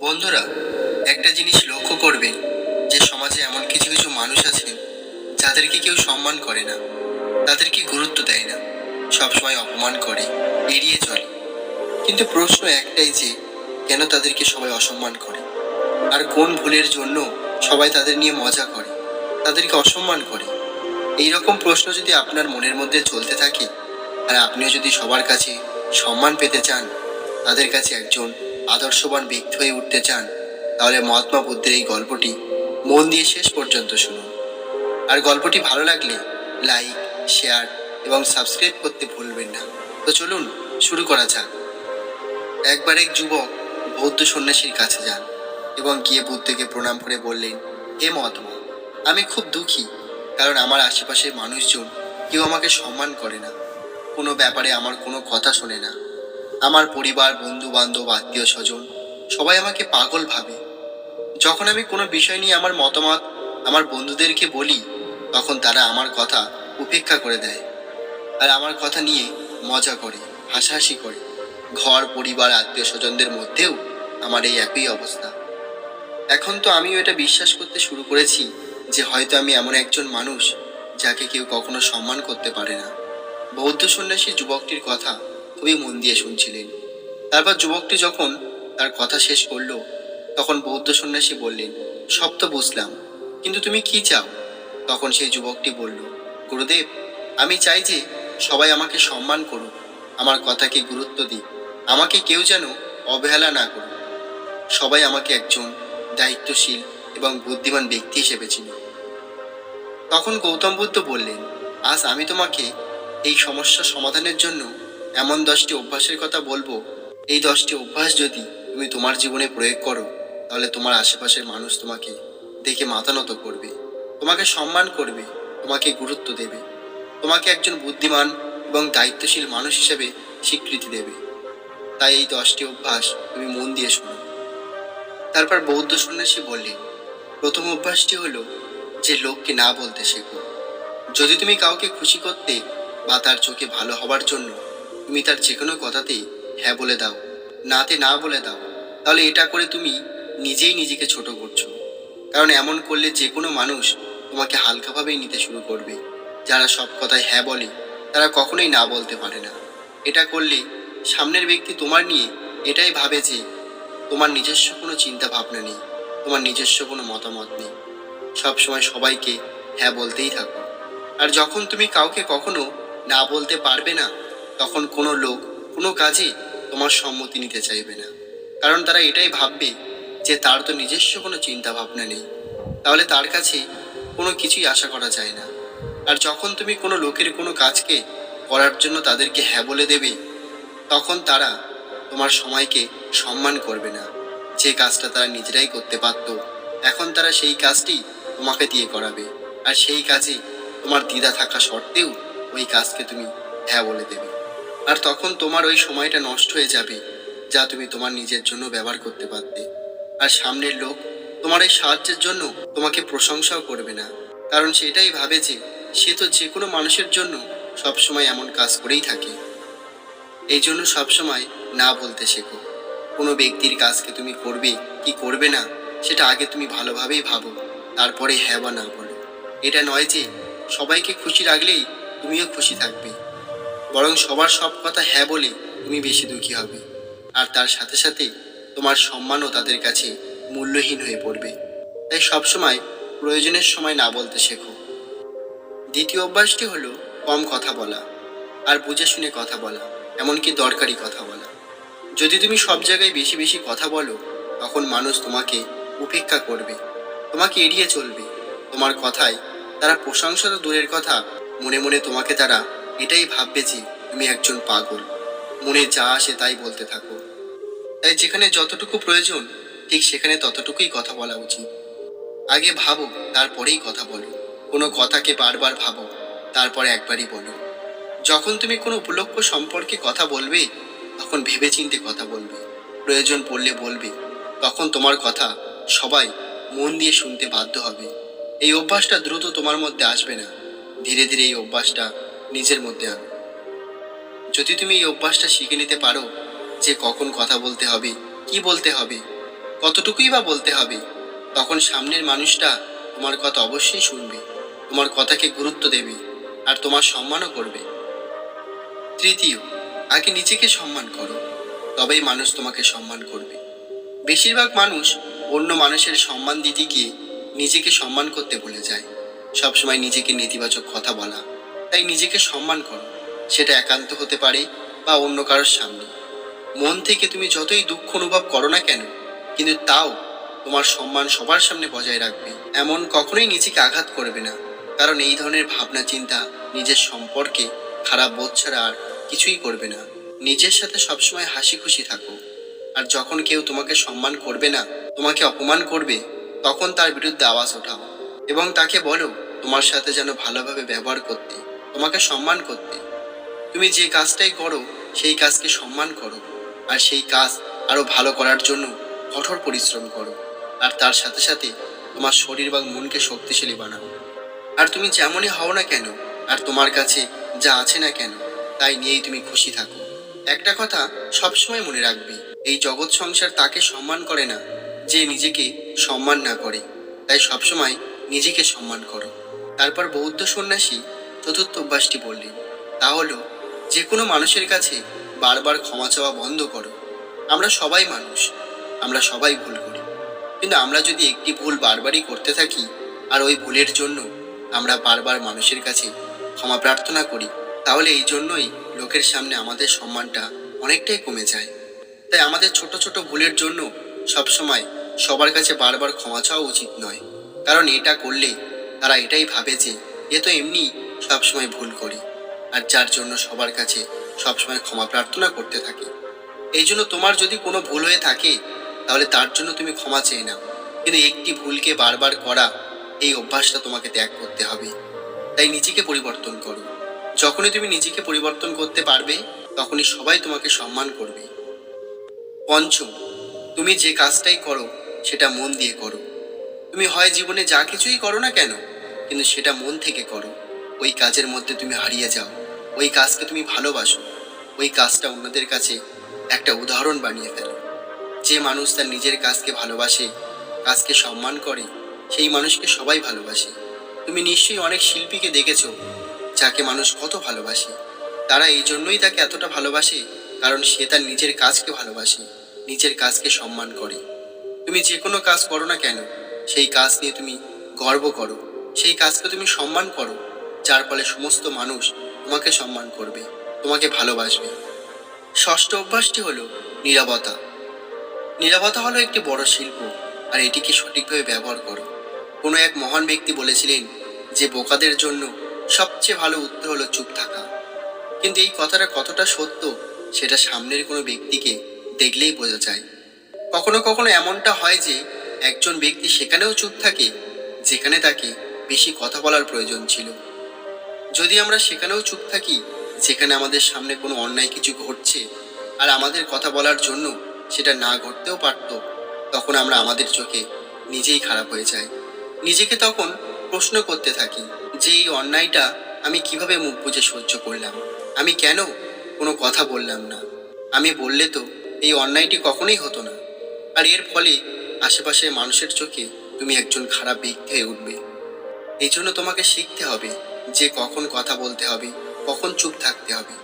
বন্ধুরা, একটা জিনিস লক্ষ্য করবেন, যে সমাজে এমন কিছু কিছু মানুষ আছেন যাদেরকে কেউ সম্মান করে না, তাদেরকে গুরুত্ব দেয় না, সবসময় অপমান করে, এড়িয়ে চলে। কিন্তু প্রশ্ন একটাই যে, কেন তাদেরকে সবাই অসম্মান করে? আর কোন ভুলের জন্য সবাই তাদের নিয়ে মজা করে, তাদেরকে অসম্মান করে? এই রকম প্রশ্ন যদি আপনার মনের মধ্যে চলতে থাকে, আর আপনিও যদি সবার কাছে সম্মান পেতে চান, তাদের কাছে একজন আদর্শবান ব্যক্তি হয়ে উঠতে চান, তাহলে মহাত্মা বুদ্ধের এই গল্পটি মন দিয়ে শেষ পর্যন্ত শুনুন। আর গল্পটি ভালো লাগলে লাইক, শেয়ার এবং সাবস্ক্রাইব করতে ভুলবেন না। তো চলুন শুরু করা যাক। একবার এক যুবক বৌদ্ধ সন্ন্যাসীর কাছে যান এবং গিয়ে বুদ্ধকে প্রণাম করে বললেন, হে মহাত্মা, আমি খুব দুঃখী, কারণ আমার আশেপাশের মানুষজন কেউ আমাকে সম্মান করে না। কোনো ব্যাপারে আমার কোনো কথা শোনে না। আমার পরিবার বন্ধু বান্ধব আত্মীয় স্বজন, সবাই আমাকে পাগল ভাবে। যখন আমি কোনো বিষয় নিয়ে আমার মতামত আমার বন্ধুদেরকে বলি, তখন তারা আমার কথা উপেক্ষা করে দেয় আর আমার কথা নিয়ে মজা করে, হাসাহাসি করে। ঘর, পরিবার, আত্মীয় স্বজনদের মধ্যেও আমার এই একই অবস্থা। এখন তো আমিও এটা বিশ্বাস করতে শুরু করেছি যে হয়তো আমি এমন একজন মানুষ যাকে কেউ কখনো সম্মান করতে পারে না। বৌদ্ধ সন্ন্যাসী যুবকটির কথা খুবই মন দিয়ে শুনছিলেন। তারপর যুবকটি যখন তার কথা শেষ করল, তখন বৌদ্ধ সন্ন্যাসী বললেন, সব তো বুঝলাম, কিন্তু তুমি কি চাও? তখন সেই যুবকটি বলল, গুরুদেব, আমি চাই যে সবাই আমাকে সম্মান করুক, আমার কথাকে গুরুত্ব দিক, আমাকে কেউ যেন অবহেলা না করুক। সবাই আমাকে একজন দায়িত্বশীল এবং বুদ্ধিমান ব্যক্তি হিসেবে চিনি তখন গৌতম বুদ্ধ বললেন, আজ আমি তোমাকে এই সমস্যা সমাধানের জন্য এমন দশটি অভ্যাসের কথা বলব। এই দশটি অভ্যাস যদি তুমি তোমার জীবনে প্রয়োগ করো, তাহলে তোমার আশেপাশের মানুষ তোমাকে দেখে মাথা নত করবে, তোমাকে সম্মান করবে, তোমাকে গুরুত্ব দেবে, তোমাকে একজন বুদ্ধিমান এবং দায়িত্বশীল মানুষ হিসেবে স্বীকৃতি দেবে। তাই এই দশটি অভ্যাস তুমি মন দিয়ে শোনো। তারপর বৌদ্ধ সন্ন্যাসী বললেন, প্রথম অভ্যাসটি হলো যে লোককে না বলতে শেখো। যদি তুমি কাউকে খুশি করতে বা তার চোখে ভালো হবার জন্য তুমি তার যে কোনো কথাতেই হ্যাঁ বলে দাও, নাতে না বলে দাও। তাহলে এটা করে তুমি নিজেই নিজেকে ছোট করছ। কারণ এমন করলে যে কোনো মানুষ তোমাকে হালকাভাবেই নিতে শুরু করবে। যারা সব কথায় হ্যাঁ বলে, তারা কখনোই না বলতে পারে না। এটা করলে সামনের ব্যক্তি তোমার নিয়ে এটাই ভাবে যে তোমার নিজস্ব কোনো চিন্তা ভাবনা নেই, তোমার নিজস্ব কোনো মতামত নেই। সবসময় সবাইকে হ্যাঁ বলতেই থাকো। আর যখন তুমি কাউকে কখনো না বলতে পারবে না তখন কোনো লোক, কোনো কাজে তোমার সম্মতি নিতে চাইবে না। কারণ তারা এটাই ভাববে যে তার তো নিজস্ব কোনো চিন্তা ভাবনা নেই। তাহলে তার কাছে কোনো কিছুই আশা করা যায় না। আর যখন তুমি কোনো লোকের কোনো কাজকে করার জন্য তাদেরকে হ্যাঁ বলে দেবে, তখন তারা তোমার সময়কে সম্মান করবে না। যে কাজটা তারা নিজেরাই করতে পারত এখন তারা সেই কাজটি তোমাকে দিয়ে করাবে। আর সেই কাজে তোমার দ্বিধা থাকা সত্ত্বেও ওই কাজকে তুমি হ্যাঁ বলে দেবে। আর তখন তোমার ওই সময়টা নষ্ট হয়ে যাবে, যা তুমি তোমার নিজের জন্য ব্যবহার করতে পারতে। আর সামনের লোক তোমার এই সাহায্যের জন্য তোমাকে প্রশংসাও করবে না। কারণ সেটাই ভাবে যে সে তো যে কোনো মানুষের জন্য সবসময় এমন কাজ করেই থাকে। এই জন্য সবসময় না বলতে শেখো। কোনো ব্যক্তির কাজকে তুমি করবে কি করবে না, সেটা আগে তুমি ভালোভাবেই ভাবো, তারপরে হ্যাঁ বা না বলো। এটা নয় যে সবাইকে খুশি রাখলেই তুমিও খুশি থাকবে। বরং সবার সব কথা হ্যাঁ বলে তুমি বেশি দুঃখী হবে। আর তার সাথে সাথে তোমার সম্মানও তাদের কাছে মূল্যহীন হয়ে পড়বে। তাই সবসময় প্রয়োজনের সময় না বলতে শেখো। দ্বিতীয় অভ্যাসটি হলো কম কথা বলা আর বুঝে শুনে কথা বলা, এমনকি দরকারি কথা বলা। যদি তুমি সব জায়গায় বেশি বেশি কথা বলো, তখন মানুষ তোমাকে উপেক্ষা করবে, তোমাকে এড়িয়ে চলবে। তোমার কথায় তারা প্রশংসা তো দূরের কথা মনে মনে তোমাকে তারা এটাই ভাববে যে তুমি একজন পাগল। মনে যা আসে তাই বলতে থাকো। তাই যেখানে যতটুকু প্রয়োজন, ঠিক সেখানে ততটুকুই কথা বলা উচিত। আগে ভাবো, তারপরেই কথা বলো। কোনো কথাকে বারবার ভাবো, তারপরে একবারই বলো। যখন তুমি কোনো উপলক্ষ সম্পর্কে কথা বলবে, তখন ভেবেচিন্তে কথা বলবে। প্রয়োজন পড়লে বলবে। তখন তোমার কথা সবাই মন দিয়ে শুনতে বাধ্য হবে। এই অভ্যাসটা দ্রুত তোমার মধ্যে আসবে না। ধীরে ধীরে এই অভ্যাসটা নিজের মধ্যে আনো। যদি তুমি এই অভ্যাসটা শিখে নিতে পারো যে কখন কথা বলতে হবে, কি বলতে হবে, কতটুকুই বা বলতে হবে, তখন সামনের মানুষটা তোমার কথা অবশ্যই শুনবে, তোমার কথাকে গুরুত্ব দেবে আর তোমার সম্মানও করবে। তৃতীয়, আগে নিজেকে সম্মান করো, তবেই মানুষ তোমাকে সম্মান করবে। বেশিরভাগ মানুষ অন্য মানুষের সম্মান দিতে গিয়ে নিজেকে সম্মান করতে ভুলে যায়। সবসময় নিজেকে নেতিবাচক কথা বলা তাই নিজেকে সম্মান করো। সেটা একান্ত হতে পারে বা অন্য কারোর সামনে। মন থেকে তুমি যতই দুঃখ অনুভব করো না কেন, কিন্তু তাও তোমার সম্মান সবার সামনে বজায় রাখবে। এমন কখনোই নিজেকে আঘাত করবে না, কারণ এই ধরনের ভাবনা চিন্তা নিজের সম্পর্কে খারাপ বোধ ছাড়া আর কিছুই করবে না। নিজের সাথে সবসময় হাসি খুশি থাকো, আর যখন কেউ তোমাকে সম্মান করবে না, তোমাকে অপমান করবে, তখন তার বিরুদ্ধে আওয়াজ ওঠাও এবং তাকে বলো, তোমার সাথে যেন ভালোভাবে ব্যবহার করতে। তোমাকে সম্মান করতে। তুমি যে কাজটাই করো, সেই কাজকে সম্মান করো। আর সেই কাজ আরও ভালো করার জন্য কঠোর পরিশ্রম করো। আর তার সাথে সাথে তোমার শরীর বা মনকে শক্তিশালী বানাও। আর তুমি যেমনই হও না কেন, আর তোমার কাছে যা আছে না কেন, তাই নিয়েই তুমি খুশি থাকো। একটা কথা সবসময় মনে রাখবে, এই জগৎ সংসার তাকে সম্মান করে না, যে নিজেকে সম্মান না করে। তাই সবসময় নিজেকে সম্মান করো। তারপর বৌদ্ধ সন্ন্যাসী চতুর্থ অভ্যাসটি বললেন তা হলো যে কোনো মানুষের কাছে বারবার ক্ষমা চাওয়া বন্ধ করো। আমরা সবাই মানুষ, আমরা সবাই ভুল করি। কিন্তু আমরা যদি একটি ভুল বারবারই করতে থাকি, আর ওই ভুলের জন্য আমরা বারবার মানুষের কাছে ক্ষমা প্রার্থনা করি, তাহলে এই জন্যই লোকের সামনে আমাদের সম্মানটা অনেকটাই কমে যায়। তাই আমাদের ছোট ছোট ভুলের জন্য সবসময় সবার কাছে বারবার ক্ষমা চাওয়া উচিত নয়। কারণ এটা করলে তারা এটাই ভাবে যে, এ তো এমনি সবসময় ভুল করি আর যার জন্য সবার কাছে সবসময় ক্ষমা প্রার্থনা করতে থাকে। এই জন্য তোমার যদি কোনো ভুল হয়ে থাকে, তাহলে তার জন্য তুমি ক্ষমা চেয়ে নাও। কিন্তু একটি ভুলকে বারবার করা, এই অভ্যাসটা তোমাকে ত্যাগ করতে হবে। তাই নিজেকে পরিবর্তন করো। যখনই তুমি নিজেকে পরিবর্তন করতে পারবে, তখনই সবাই তোমাকে সম্মান করবে। পঞ্চম, তুমি যে কাজটাই করো, সেটা মন দিয়ে করো। তুমি হয় জীবনে যা কিছুই করো না কেন, কিন্তু সেটা মন থেকে করো। ওই কাজের মধ্যে তুমি হারিয়ে যাও। ওই কাজকে তুমি ভালোবাসো। ওই কাজটা অন্যদের কাছে একটা উদাহরণ বানিয়ে ফেলো। যে মানুষ তার নিজের কাজকে ভালোবাসে, কাজকে সম্মান করে, সেই মানুষকে সবাই ভালোবাসে। তুমি নিশ্চয়ই অনেক শিল্পীকে দেখেছ, যাকে মানুষ কত ভালোবাসে। তারা এই জন্যই তাকে এতটা ভালোবাসে, কারণ সে তার নিজের কাজকে ভালোবাসে, নিজের কাজকে সম্মান করে। তুমি যে কোনো কাজ করো না কেন, সেই কাজ নিয়ে তুমি গর্ব করো, সেই কাজকে তুমি সম্মান করো। যার ফলে সমস্ত মানুষ তোমাকে সম্মান করবে, তোমাকে ভালোবাসবে। ষষ্ঠ অভ্যাসটি হলো নিরাপত্তা নিরাপত্তা হলো একটি বড় শিল্প, আর এটিকে সঠিকভাবে ব্যবহার করো। কোনো এক মহান ব্যক্তি বলেছিলেন যে, বোকাদের জন্য সবচেয়ে ভালো উত্তর হলো চুপ থাকা। কিন্তু এই কথাটা কতটা সত্য, সেটা সামনের কোনো ব্যক্তিকে দেখলেই বোঝা যায়। কখনো কখনো এমনটা হয় যে, একজন ব্যক্তি সেখানেও চুপ থাকে, যেখানে তাকে বেশি কথা বলার প্রয়োজন ছিল। যদি আমরা সেখানেও চুপ থাকি, যেখানে আমাদের সামনে কোনো অন্যায় কিছু ঘটছে, আর আমাদের কথা বলার জন্য সেটা না ঘটতেও পারতো, তখন আমরা আমাদের চোখে নিজেই খারাপ হয়ে যাই। নিজেকে তখন প্রশ্ন করতে থাকি, যে এই অন্যায়টা আমি কীভাবে মুখ বুজে সহ্য করলাম? আমি কেন কোনো কথা বললাম না? আমি বললে তো এই অন্যায়টি কখনোই হতো না। আর এর ফলে আশেপাশের মানুষের চোখে তুমি একজন খারাপ ব্যক্তি হয়ে উঠবে। এই জন্য তোমাকে শিখতে হবে যে কখন কথা বলতে হবে, কখন চুপ থাকতে হবে।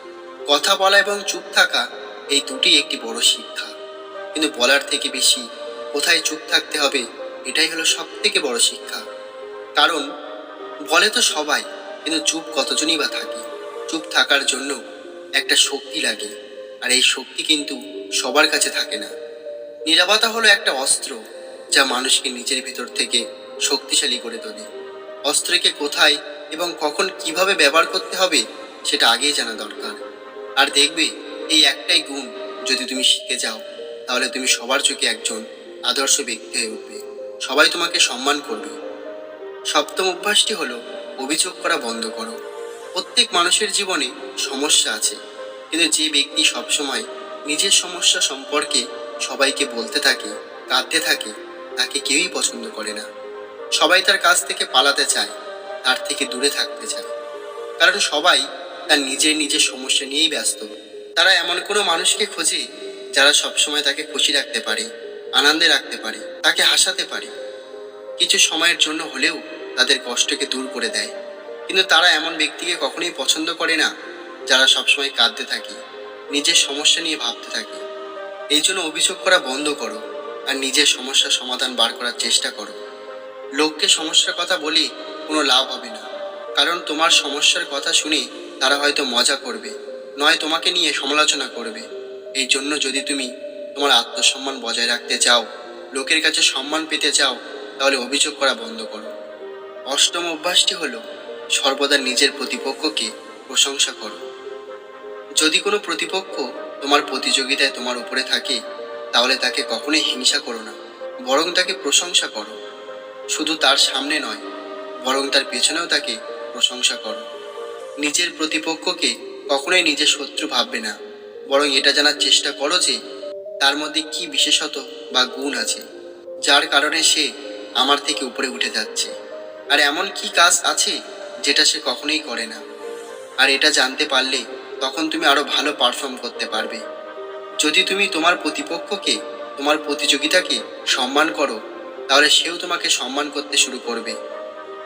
কথা বলা এবং চুপ থাকা এই দুটি একটি বড় শিক্ষা। কিন্তু বলার থেকে বেশি কোথায় চুপ থাকতে হবে, এটাই হলো সব থেকে বড় শিক্ষা। কারণ বলে তো সবাই, কিন্তু চুপ কতজনই বা থাকে? চুপ থাকার জন্য একটা শক্তি লাগে, আর এই শক্তি কিন্তু সবার কাছে থাকে না। নিরাপত্তা হলো একটা অস্ত্র যা মানুষকে নিজের ভিতর থেকে শক্তিশালী করে তোলে। অস্ত্রকে কোথায় এবং কখন কীভাবে ব্যবহার করতে হবে সেটা আগেই জানা দরকার। আর দেখবে, এই একটাই গুণ যদি তুমি শিখে যাও, তাহলে তুমি সবার চোখে একজন আদর্শ ব্যক্তি হয়ে উঠবে। সবাই তোমাকে সম্মান করবে। সপ্তম অভ্যাসটি হলো, অভিযোগ করা বন্ধ করো। প্রত্যেক মানুষের জীবনে সমস্যা আছে, কিন্তু যে ব্যক্তি সবসময় নিজের সমস্যা সম্পর্কে সবাইকে বলতে থাকে, কাঁদতে থাকে, তাকে কেউই পছন্দ করে না। সবাই তার কাছ থেকে পালাতে চায় তার থেকে দূরে থাকতে চায়। কারণ সবাই তার নিজের নিজের সমস্যা নিয়েই ব্যস্ত। তারা এমন কোনো মানুষকে খোঁজে যারা সবসময় তাকে খুশি রাখতে পারে, আনন্দে রাখতে পারে, তাকে হাসাতে পারে। কিছু সময়ের জন্য হলেও তাদের কষ্টকে দূর করে দেয়। কিন্তু তারা এমন ব্যক্তিকে কখনোই পছন্দ করে না যারা সবসময় কাঁদতে থাকে, নিজের সমস্যা নিয়ে ভাবতে থাকে। এই জন্য অভিযোগ করা বন্ধ করো আর নিজের সমস্যার সমাধান বার করার চেষ্টা করো। লোককে সমস্যার কথা বলে কোনো লাভ হবে না। কারণ তোমার সমস্যার কথা শুনে তারা হয়তো মজা করবে, নয় তোমাকে নিয়ে সমালোচনা করবে। এই জন্য যদি তুমি তোমার আত্মসম্মান বজায় রাখতে চাও, লোকের কাছে সম্মান পেতে চাও, তাহলে অভিযোগ করা বন্ধ করো। অষ্টম অভ্যাসটি হলো সর্বদা নিজের প্রতিপক্ষকে প্রশংসা করো। যদি কোনো প্রতিপক্ষ তোমার প্রতিযোগিতায় তোমার উপরে থাকে, তাহলে তাকে কখনোই হিংসা করো না, বরং তাকে প্রশংসা করো। শুধু তার সামনে নয় বরং তার পেছনেও তাকে প্রশংসা করো। নিজের প্রতিপক্ষকে কখনোই নিজের শত্রু ভাববে না, বরং এটা জানার চেষ্টা করো যে তার মধ্যে কি বিশেষত বা গুণ আছে, যার কারণে সে আমার থেকে উপরে উঠে যাচ্ছে। আর এমন কি কাজ আছে যেটা সে কখনোই করে না? আর এটা জানতে পারলে তখন তুমি আরও ভালো পারফর্ম করতে পারবে। যদি তুমি তোমার প্রতিপক্ষকে, তোমার প্রতিযোগিতাকে সম্মান করো, তাহলে সেও তোমাকে সম্মান করতে শুরু করবে।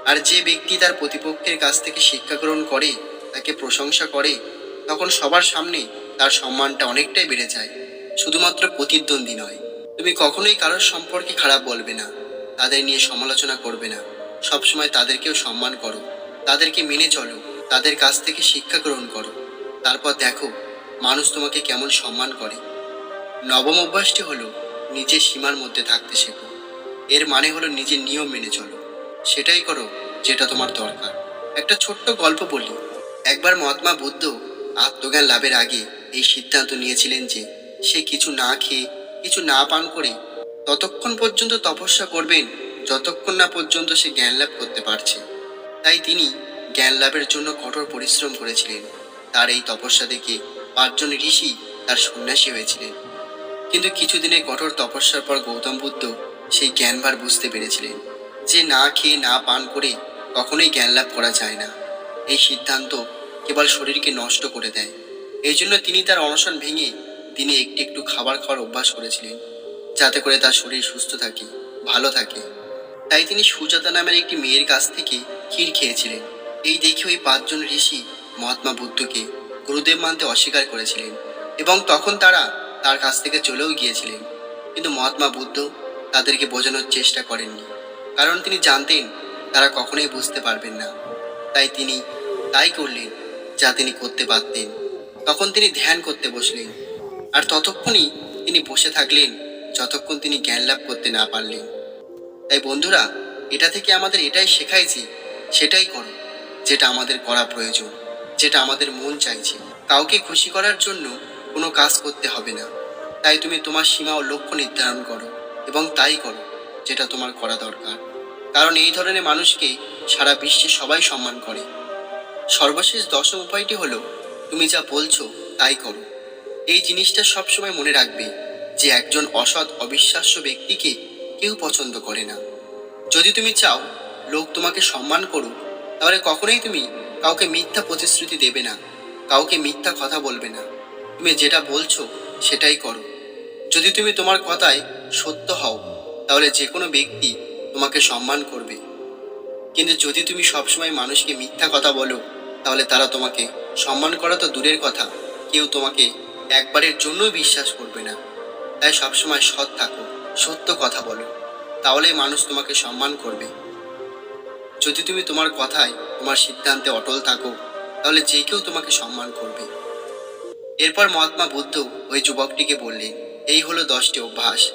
আর যে ব্যক্তি তার প্রতিপক্ষের কাছ থেকে শিক্ষা গ্রহণ করে, তাকে প্রশংসা করে, তখন সবার সামনে তার সম্মানটা অনেকটাই বেড়ে যায়। শুধুমাত্র প্রতিদ্বন্দ্বী নয়। তুমি কখনোই কারোর সম্পর্কে খারাপ বলবে না। তাদের নিয়ে সমালোচনা করবে না। সবসময় তাদেরকেও সম্মান করো। তাদেরকে মেনে চলো। তাদের কাছ থেকে শিক্ষা গ্রহণ করো। তারপর দেখো, মানুষ তোমাকে কেমন সম্মান করে। নবম অভ্যাসটি হলো নিজের সীমার মধ্যে থাকতে শেখো। এর মানে হলো নিজের নিয়ম মেনে চলো। সেটাই করো যেটা তোমার দরকার। একটা ছোট্ট গল্প বলি। একবার মহাত্মা বুদ্ধ আত্মজ্ঞান লাভের আগে এই সিদ্ধান্ত নিয়েছিলেন যে সে কিছু না খেয়ে, কিছু না পান করে ততক্ষণ পর্যন্ত তপস্যা করবেন, যতক্ষণ না পর্যন্ত সে জ্ঞান লাভ করতে পারছে। তাই তিনি জ্ঞান লাভের জন্য কঠোর পরিশ্রম করেছিলেন। তার এই তপস্যা দেখে পাঁচজন ঋষি তার সন্ন্যাসী হয়েছিলেন। কিন্তু কিছুদিনের কঠোর তপস্যার পর গৌতম বুদ্ধ সেই জ্ঞানভার বুঝতে পেরেছিলেন। যে না খেয়ে না পান করে কখনোই জ্ঞান লাভ করা যায় না। এই সিদ্ধান্ত কেবল শরীরকে নষ্ট করে দেয়। এই জন্য তিনি তার অনশন ভেঙে দিনে একটু একটু খাবার খাওয়ার অভ্যাস করেছিলেন, যাতে করে তার শরীর সুস্থ থাকে, ভালো থাকে। তাই তিনি সুজাতা নামের একটি মেয়ের কাছ থেকে ক্ষীর খেয়েছিলেন। এই দেখে ওই পাঁচজন ঋষি মহাত্মা বুদ্ধকে গুরুদেব মানতে অস্বীকার করেছিলেন এবং তখন তারা তার কাছ থেকে চলেও গিয়েছিলেন। কিন্তু মহাত্মা বুদ্ধ তাদেরকে বোঝানোর চেষ্টা করেননি। কারণ তিনি জানতেন তারা কখনোই বুঝতে পারবেন না। তাই তিনি তাই করলেন যা তিনি করতে পারতেন। তখন তিনি ধ্যান করতে বসলেন আর ততক্ষণই তিনি বসে থাকলেন যতক্ষণ তিনি জ্ঞান লাভ করতে না পারলেন। তাই বন্ধুরা, এটা থেকে আমাদের এটাই শেখায় যে সেটাই করো, যেটা আমাদের করা প্রয়োজন, যেটা আমাদের মন চাইছে। কাউকে খুশি করার জন্য কোনো কাজ করতে হবে না। তাই তুমি তোমার সীমা ও লক্ষ্য নির্ধারণ করো এবং তাই করো যেটা তোমার করা দরকার। কারণ এই ধরনের মানুষকে সারা বিশ্বে সবাই সম্মান করে। সর্বশেষ দশম উপায়টি হলো, তুমি যা বলছো তাই করো। এই জিনিসটা সবসময় মনে রাখবে যে একজন অসৎ, অবিশ্বাস্য ব্যক্তিকে কেউ পছন্দ করে না। যদি তুমি চাও লোক তোমাকে সম্মান করুক, তাহলে কখনোই তুমি কাউকে মিথ্যা প্রতিশ্রুতি দেবে না, কাউকে মিথ্যা কথা বলবে না। তুমি যেটা বলছো সেটাই করো। যদি তুমি তোমার কথায় সত্য হও, তাহলে যে কোনো ব্যক্তি তোমাকে সম্মান করবে। কিন্তু যদি তুমি সবসময় মানুষকে মিথ্যা কথা বলো, তাহলে তারা তোমাকে সম্মান করা তো দূরের কথা। কেউ তোমাকে একবারের জন্য বিশ্বাস করবে না। তাই সবসময় সৎ থাকো, সত্য কথা বলো। তাহলে মানুষ তোমাকে সম্মান করবে। যদি তুমি তোমার কথায়, তোমার সিদ্ধান্তে অটল থাকো, তাহলে যে কেউ তোমাকে সম্মান করবে। এরপর মহাত্মা বুদ্ধ ওই যুবকটিকে বললেন, এই হলো দশটি অভ্যাস।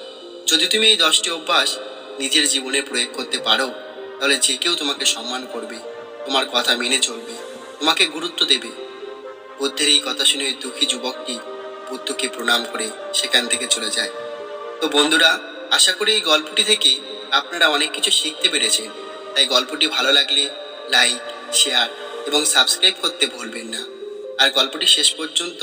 যদি তুমি এই দশটি অভ্যাস নিজের জীবনে প্রয়োগ করতে পারো, তাহলে যে কেউ তোমাকে সম্মান করবে, তোমার কথা মেনে চলবে, তোমাকে গুরুত্ব দেবে। বুদ্ধের এই কথা শুনে দুঃখী যুবকটি বুদ্ধকে প্রণাম করে সেখান থেকে চলে যায়। তো বন্ধুরা, আশা করি এই গল্পটি থেকে আপনারা অনেক কিছু শিখতে পেরেছেন। তাই গল্পটি ভালো লাগলে লাইক, শেয়ার এবং সাবস্ক্রাইব করতে ভুলবেন না। আর গল্পটি শেষ পর্যন্ত